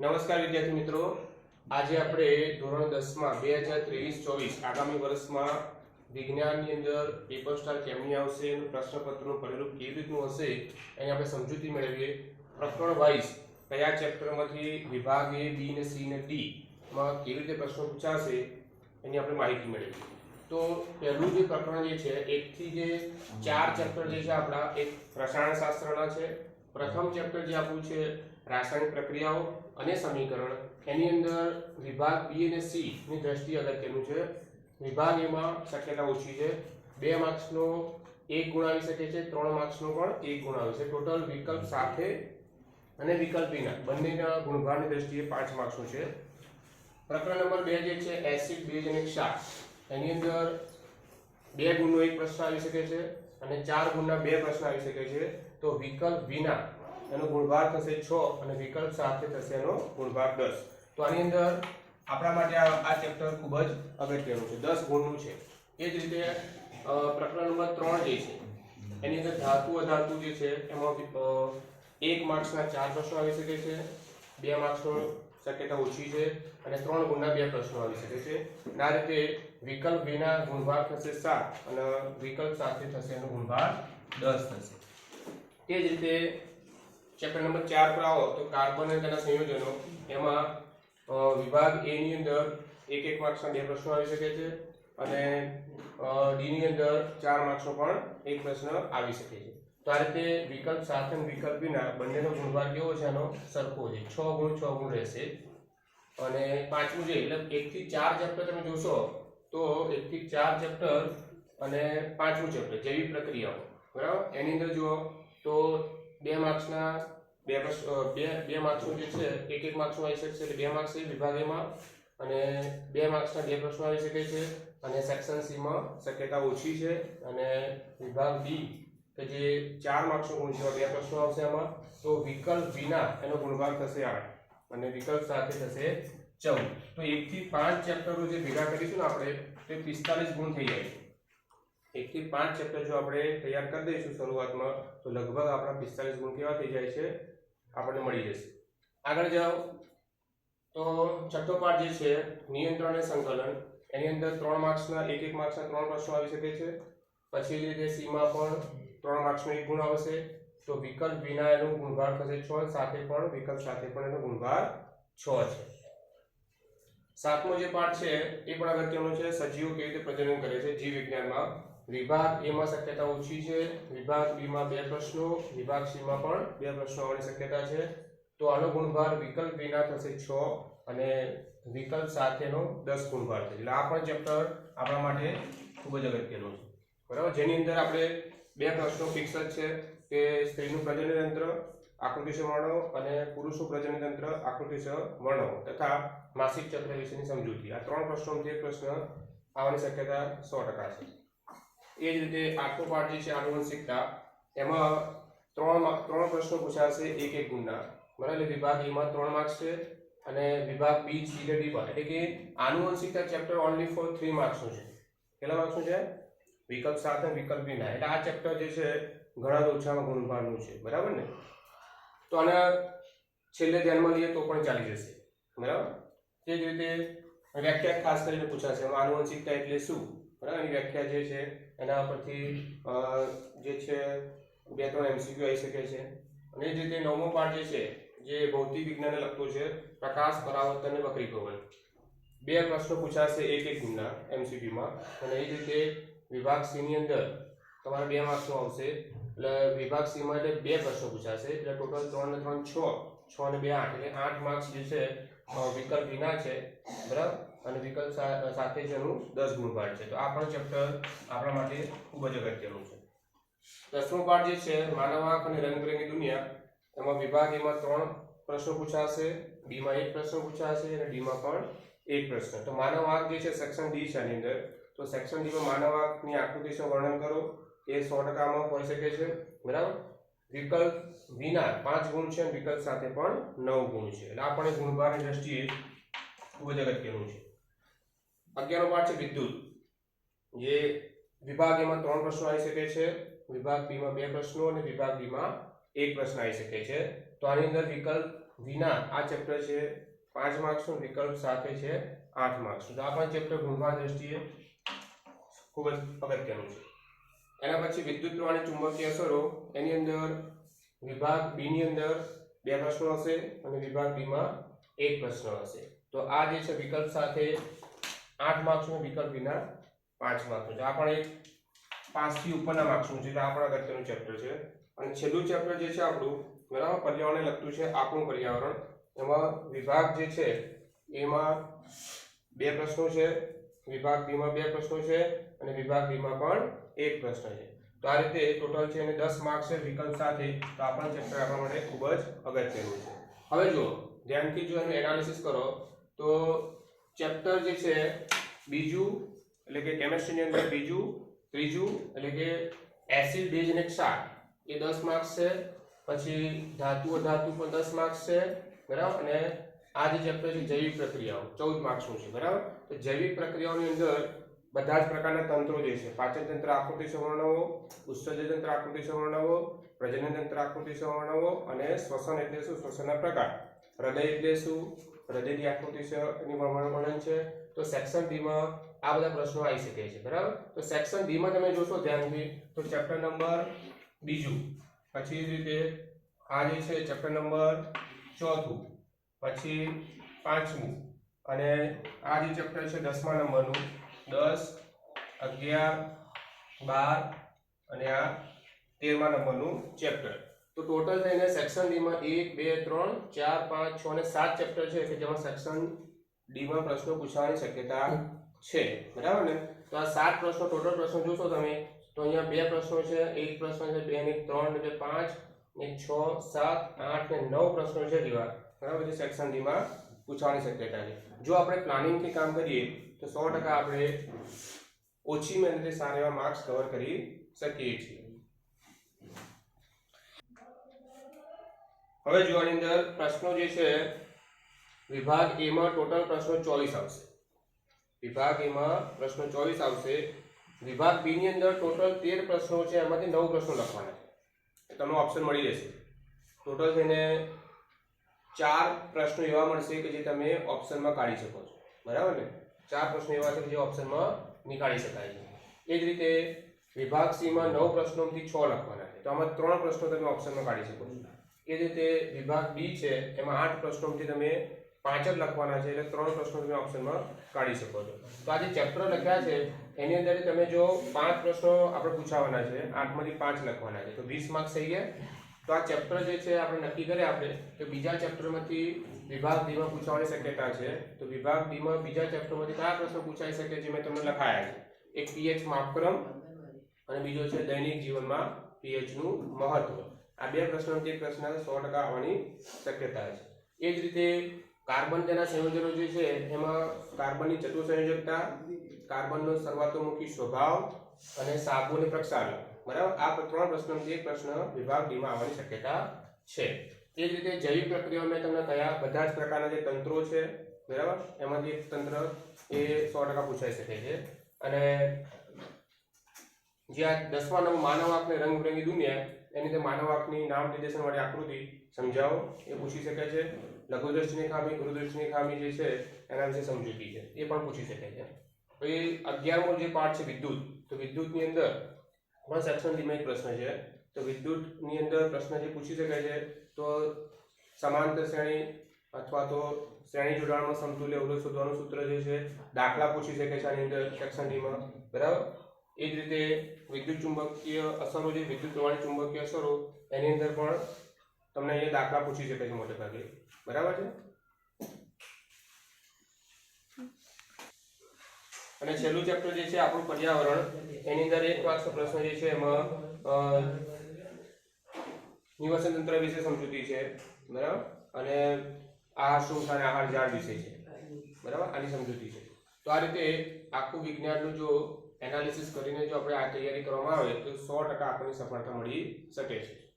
નમસ્કાર વિદ્યાર્થી મિત્રો. આજે આપણે ધોરણ દસમાં, બે હજાર ત્રેવીસ, ચોવીસ આગામી વર્ષમાં વિજ્ઞાનની અંદર પેપર સ્ટાર કેમની આવશે પ્રશ્નપત્રનું પરિરૂપ કેવી રીતનું હશે, એની આપણે સમજૂતી મેળવીએ. પ્રકરણ વાઇઝ કયા ચેપ્ટરમાંથી વિભાગ એ, બી ને સી ને ડી માં કેવી રીતે પ્રશ્નો પૂછાશે, એની આપણે માહિતી મેળવીએ. તો પહેલું જે પ્રકરણ જે છે, એકથી જે ચાર ચેપ્ટર જે છે આપણા, એક રસાયણશાસ્ત્રના છે. પ્રથમ ચેપ્ટર જે આપણું છે રાસાયણિક પ્રક્રિયાઓ અને સમીકરણ. એની અંદર વિભાગ બી અને સી ની દ્રષ્ટિએ અગત્યનું છે, વિભાગ એમાં શક્યતા ઓછી છે, બે માર્ક્સનો એક ગુણ આવી શકે છે, ત્રણ માર્ક્સનો પણ એક ગુણ આવે છે. ટોટલ વિકલ્પ સાથે અને વિકલ્પ વિના. બંનેના ગુણભારની દ્રષ્ટિએ પાંચ માર્ક્સનું છે. પ્રકરણ નંબર બે જે છે એસિડ બેઝ અને ક્ષાર એની અંદર બે ગુણનો એક પ્રશ્ન આવી શકે છે અને ચાર ગુણના બે પ્રશ્ન આવી શકે છે. તો વિકલ્પ વિના એનો ગુણભાર થશે છ અને વિકલ્પ સાથે થશે એનો ગુણભાર દસ. તો આની અંદર આપણા માટે આ આ ચેપ્ટર ખૂબ જ અગત્યનું છે. દસ ગુણનું છે. એ જ રીતે પ્રકરણ નંબર ત્રણ જે છે, એની અંદર ધાતુ અધાતુ જે છે, એમાં એક માર્ક્સના ચાર પ્રશ્નો આવી શકે છે, બે માર્ક્સનો શક્યતા ઓછી છે અને ત્રણ ગુણના બે પ્રશ્નો આવી શકે છે. અને આ રીતે વિકલ્પ વિના ગુણભાર થશે સાત અને વિકલ્પ સાથે થશે એનો ગુણભાર દસ થશે. તે જ રીતે ચેપ્ટર નંબર ચાર પર આવો તો કાર્બન અને તેના સંયોજનો. એમાં વિભાગ એ ની અંદર એક એક માર્ક્સના બે પ્રશ્નો આવી શકે છે અને ડી ની અંદર ચાર માર્ક્સનો પણ એક પ્રશ્ન આવી શકે છે. તો આ રીતે વિકલ્પ સાથે વિકલ્પ વિના બંનેનો ગુણભાર કેવો છે આનો? સરખો છે. છ ગુણ છ ગુણ રહેશે. અને પાંચમું છે એટલે એક થી ચાર ચેપ્ટર તમે જોશો, તો એક થી ચાર ચેપ્ટર અને પાંચમું ચેપ્ટર જૈવિક પ્રક્રિયાઓ. બરાબર? એની અંદર જુઓ, તો બે માર્ક્સના બે બે બે માર્ક્સનું જે છે, એક એક માર્ક્સનું આવી શકશે એટલે બે માર્ક્સ છે વિભાગીમાં અને બે માર્ક્સના બે પ્રશ્નો આવી શકે છે અને સેક્શન સીમાં શક્યતા ઓછી છે અને વિભાગ બી કે જે ચાર માર્ક્સનો ગુણ છે બે પ્રશ્નો આવશે આમાં, તો વિકલ્પ વિના એનો ગુણભાર થશે આઠ અને વિકલ્પ સાથે થશે ચૌદ. તો એકથી પાંચ ચેપ્ટરો જે ભેગા કરીશું ને આપણે, તે પિસ્તાલીસ ગુણ થઈ જાય. છે એકથી પાંચ ચેપ્ટર જો આપણે તૈયાર કરી દઈશું શરૂઆતમાં, તો લગભગ આપણા પિસ્તાલીસ ગુણ કેવા થઈ જાય છે? આપણને મળી જશે. આગળ જાઓ. તો છઠ્ઠો પાઠ જે છે, નિયંત્રણ અને સંકલન. એની અંદર ત્રણ માર્ક્સના, એક એક માર્ક્સના ત્રણ પ્રશ્નો આવી શકે છે. પછી રીતે સીમાં પણ ત્રણ માર્ક્સનો એક ગુણ આવશે. તો વિકલ્પ વિના એનો ગુણભાર થશે છ, સાથે પણ વિકલ્પ સાથે પણ એનો ગુણભાર છ છે. સાતમો જે પાઠ છે, એ પણ અગત્યનો છે. સજીવો કેવી રીતે પ્રજનન કરે છે? જીવ વિજ્ઞાનમાં વિભાગ એ માં શક્યતા ઓછી છે, વિભાગ બી માં બે પ્રશ્નો, વિભાગ સી માં પણ બે પ્રશ્નો આવવાની શક્યતા છે. તો આનો ગુણભાર વિકલ્પ બીના થશે છ અને વિકલ્પ સાથેનો દસ ગુણભાર છે એટલે આ પણ ચેપ્ટર આપણા માટે ખૂબ જ અગત્યનું છે. બરાબર? જેની અંદર આપણે બે પ્રશ્નો ફિક્સ જ છે કે સ્ત્રીનું પ્રજનન તંત્ર આકૃતિશ વર્ણો અને પુરુષનું પ્રજનન તંત્ર આકૃતિશ વર્ણો તથા માસિક ચક્ર વિશેની સમજૂતી. આ ત્રણ પ્રશ્નોમાંથી એક પ્રશ્ન આવવાની શક્યતા સો ટકા છે. એ જ રીતે આઠમો પાઠ જે છે આનુવંશિકતા એમાં ત્રણ ત્રણ પ્રશ્નો પૂછાશે એક એક ગુણના. બરાબર? વિભાગ એમાં ત્રણ માર્ક્સ છે અને વિભાગ બી, સી કે ડી એટલે કે આનુવંશિકતા ચેપ્ટર ઓનલી ફોર થ્રી માર્ક્સનું છે. કેટલા માર્ક્સનું છે? વિકલ્પ અને વિકલ્પ વિના એટલે આ ચેપ્ટર જે છે, ઘણા જ ઓછામાં ગુણભારનું છે. બરાબર ને? તો આને છેલ્લે ધ્યાનમાં લઈએ તો પણ ચાલી જશે. બરાબર? તે જ રીતે વ્યાખ્યા ખાસ કરીને પૂછાશે. આનુવંશિકતા એટલે શું? બરાબર? એની વ્યાખ્યા જે છે, એના પરથી જે છે, બે ત્રણ એમસીક્યુ આવી શકે છે. અને એ તે નવમો પાઠ જે છે, જે ભૌતિક વિજ્ઞાનને લગતો છે, પ્રકાશ, પરાવર્તન અને વક્રીભવન બે પ્રશ્નો પૂછાશે એક એક ગુણના એમસીક્યુમાં અને એ જ રીતે વિભાગ સીની અંદર તમારે બે માર્ક્સનો આવશે. એટલે વિભાગ સી માં એટલે બે પ્રશ્નો પૂછાશે. એટલે ટોટલ ત્રણ ને ત્રણ છ છ ને બે આઠ. એટલે આઠ માર્ક્સ જે છે વિકલ્પ વિના છે, બરાબર? અને વિકલ્પ સાથે છે એનું દસ ગુણ પાઠ છે. તો આ પણ ચેપ્ટર આપણા માટે ખૂબ જ અગત્યનું છે. દસમો પાઠ જે છે, માનવ આંખ અને રંગબેરંગી દુનિયા, એમાં વિભાગ એમાં ત્રણ પ્રશ્નો પૂછાશે, બીમાં એક પ્રશ્ન પૂછાશે અને ડીમાં પણ એક પ્રશ્ન. તો માનવ આંખ જે છે સેક્શન ડી છે આની અંદર. તો સેક્શન ડીમાં માનવ આંખની આકૃતિનું વર્ણન કરો? એ સો ટકામાં હોઈ શકે છે, બરાબર? વિકલ્પ વિના પાંચ ગુણ છે અને વિકલ્પ સાથે પણ નવ ગુણ છે. એટલે આ પણ ગુણભારની દ્રષ્ટિએ ખૂબ જ અગત્યનું છે. અગિયારનો પાઠ છે વિદ્યુત. જે વિભાગ એમાં ત્રણ પ્રશ્નો આવી શકે છે. વિભાગ બીમાં બે પ્રશ્નો અને વિભાગ બીમાં એક પ્રશ્ન આવી શકે છે. તો આની અંદર વિકલ્પ વિના આ ચેપ્ટર છે પાંચ માર્ક્સનું વિકલ્પ સાથે છે આઠ માર્ક્સનું તો આ પણ ચેપ્ટર ગુણવા દ્રષ્ટિએ ખૂબ જ અગત્યનું છે. એના પછી વિદ્યુત પ્રવાહની ચુંબકીય અસરો, એની અંદર વિભાગ બી ની અંદર બે પ્રશ્નો હશે અને વિભાગ બી માં એક પ્રશ્ન હશે. તો આ જે છે વિકલ્પ સાથે આઠ માર્ક્સનું વિકલ્પ વિના પાંચ માર્ક્સનું છે. આ પણ એક પાંચથી ઉપરના માર્ક્સનું છે, એટલે આ પણ અગત્યનું ચેપ્ટર છે. અને છેલ્લું ચેપ્ટર જે છે આપણું, બરાબર, પર્યાવરણને લગતું છે, આપણું પર્યાવરણ. એમાં વિભાગ જે છે, એમાં બે પ્રશ્નો છે, વિભાગ બીમાં બે પ્રશ્નો છે, અને વિભાગ બીમાં પણ એક પ્રશ્ન છે. તો આ રીતે ટોટલ છે અને દસ માર્ક્સ છે વિકલ્પ સાથે તો આ ચેપ્ટર આપણા માટે ખૂબ જ અગત્યનું છે. હવે જો ધ્યાનથી જો એનું એનાલિસિસ કરો, તો ચેપ્ટર જે છે, બીજું એટલે કે કેમેસ્ટ્રીની અંદર બીજું, ત્રીજું એટલે કે એસિડ બેઝ અને ક્ષાર, એ દસ માર્ક્સ છે. પછી ધાતુ, અધાતુ પણ દસ માર્ક્સ છે, બરાબર? અને આ જે ચેપ્ટર છે, જૈવિક પ્રક્રિયાઓ, ચૌદ માર્ક્સનું છે, બરાબર? તો જૈવિક પ્રક્રિયાઓની અંદર બધા જ પ્રકારના તંત્રો જે છે, પાચન તંત્ર, આકૃતિ સવર્ણવો, ઉત્સર્જન તંત્ર, આકૃતિ સવર્ણવો, પ્રજનન તંત્ર, આકૃતિ સવર્ણવો અને શ્વસન એટલે શું? શ્વસનના પ્રકાર. હૃદય એટલે શું? હૃદયની આકૃતિ વર્ણન છે. તો સેક્શન ડીમાં આ બધા પ્રશ્નો આવી શકે છે, બરાબર? તો સેક્શન ડીમાં તમે જોશો ધ્યાનથી, તો ચેપ્ટર નંબર બીજું. પછી જ રીતે આ જે છે, ચેપ્ટર નંબર ચોથું. પછી પાંચમું. અને આ જે ચેપ્ટર છે, દસમા નંબરનું દસ, અગિયાર, બાર અને આ તેરમા નંબરનું ચેપ્ટર તો ટોટલ થઈને સેક્શન ડીમાં એક, બે, ત્રણ, ચાર, પાંચ, છ અને સાત ચેપ્ટર છે કે જેમાં સેક્શન ડીમાં પ્રશ્નો પૂછવાની શક્યતા છે. બરાબર ને? તો આ સાત પ્રશ્નો ટોટલ પ્રશ્નો જોશો તમે, તો અહીંયા બે પ્રશ્નો છે, એક પ્રશ્ન છે, બે ને ત્રણ ને પાંચ ને છ, સાત, આઠ ને નવ પ્રશ્નો છે જેવા બરાબર છે સેક્શન ડીમાં પૂછવાની શક્યતા છે જો આપણે પ્લાનિંગથી કામ કરીએ, તો સો ટકા આપણે ઓછી મહેનતે સારા એવા માર્ક્સ કવર કરી શકીએ છીએ. હવે જોવાની અંદર પ્રશ્નો જે છે, વિભાગ એમાં ટોટલ પ્રશ્નો ચોવીસ આવશે. વિભાગ એમાં પ્રશ્નો ચોવીસ આવશે. વિભાગ બી ની અંદર ટોટલ તેર પ્રશ્નો છે, એમાંથી નવ પ્રશ્નો લખવાના છે. તમને ઓપ્શન મળી જશે ટોટલ થઈને ચાર પ્રશ્નો એવા મળશે કે જે તમે ઓપ્શનમાં કાઢી શકો છો. બરાબર ને? ચાર પ્રશ્નો એવા છે કે જે ઓપ્શનમાં નીકાળી શકાય છે. એ જ રીતે વિભાગ સીમાં નવ પ્રશ્નોમાંથી છ લખવાના છે. તો આમાં ત્રણ પ્રશ્નો તમે ઓપ્શનમાં કાઢી શકો છો. એ જ રીતે વિભાગ બી છે, એમાં આઠ પ્રશ્નોમાંથી તમે પાંચ જ લખવાના છે, એટલે ત્રણ પ્રશ્નો તમે ઓપ્શનમાં કાઢી શકો છો. તો આ જે ચેપ્ટર લખ્યા છે, એની અંદર તમે જો પાંચ પ્રશ્નો આપણે પૂછાવાના છે, આઠમાંથી પાંચ લખવાના છે. તો વીસ માર્ક્સ થઈ ગયા. તો આ ચેપ્ટર જે છે આપણે નક્કી કર્યા આપણે કે બીજા ચેપ્ટરમાંથી વિભાગ ડીમાં પૂછવાની શક્યતા છે. તો વિભાગ ડીમાં બીજા ચેપ્ટરમાંથી કયા પ્રશ્નો પૂછાઈ શકે જે મેં તમને લખાયા છે? એક પીએચ માપક્રમ અને બીજો છે દૈનિક જીવનમાં પીએચનું મહત્વ. આ બે પ્રશ્નોમાંથી એક પ્રશ્ન સો ટકા આવવાની શક્યતા છે. એ જ રીતે કાર્બન તેના સંયોજનો જે છે, એમાં કાર્બનની ચતુસંયોજકતા, કાર્બનનો સર્વાતોમુખી સ્વભાવ અને સાબુની પ્રક્ષાલન. બરાબર? આ ત્રણ પ્રશ્નોમાંથી એક પ્રશ્ન વિભાગ ડીમાં આવવાની શક્યતા છે. તે જ રીતે જૈવિક પ્રક્રિયાઓ મેં તમને કયા બધા જ પ્રકારના જે તંત્રો છે, બરાબર? એમાંથી એક તંત્ર એ સો ટકા પૂછાઈ શકે છે. અને જે આ દસમા નવ માનવ આંખને રંગબેરંગી દુનિયા, એની તે માનવ આંખની નામ નિર્દેશન વાળી આકૃતિ સમજાવો. એ પૂછી શકે છે. લઘુદ્રષ્ટિની ખામી ગુરુદ્રષ્ટિની ખામી જે છે, એના વિશે સમજૂતી છે. એ પણ પૂછી શકે છે. પછી અગિયારમો જે પાઠ છે વિદ્યુત, તો વિદ્યુતની અંદર પણ સેક્શન એક પ્રશ્ન છે, તો વિદ્યુતની અંદર પ્રશ્ન જે પૂછી શકાય છે, તો સમાંતર શ્રેણી અથવા તો શ્રેણી જોડાણમાં સમતુલ્ય અવરોધ શોધવાનું સૂત્ર જે છે, દાખલા પૂછી શકે છે આની અંદર સેક્શન ડીમાં બરાબર? એ જ રીતે વિદ્યુત ચુંબકીય અસરો જે વિદ્યુત પ્રવાહની ચુંબકીય અસરો, એની અંદર પણ તમને અહીંયા દાખલા પૂછી શકે છે મોટે ભાગે બરાબર છે? અને છેલ્લું ચેપ્ટર જે છે આપણું પર્યાવરણ, એની અંદર એક માર્ક્સનો પ્રશ્ન જે છે એમાં નિવસન તંત્ર વિશે સમજૂતી છે, બરાબર? અને આહાર શૃંખલા અને આહાર ઝાડ વિશે છે, બરાબર? આની સમજૂતી છે. તો આ રીતે આખું વિજ્ઞાનનું જો એનાલિસિસ કરીને જો આપણે આ તૈયારી કરવામાં આવે તો સો ટકા આપણને સફળતા મળી શકે છે.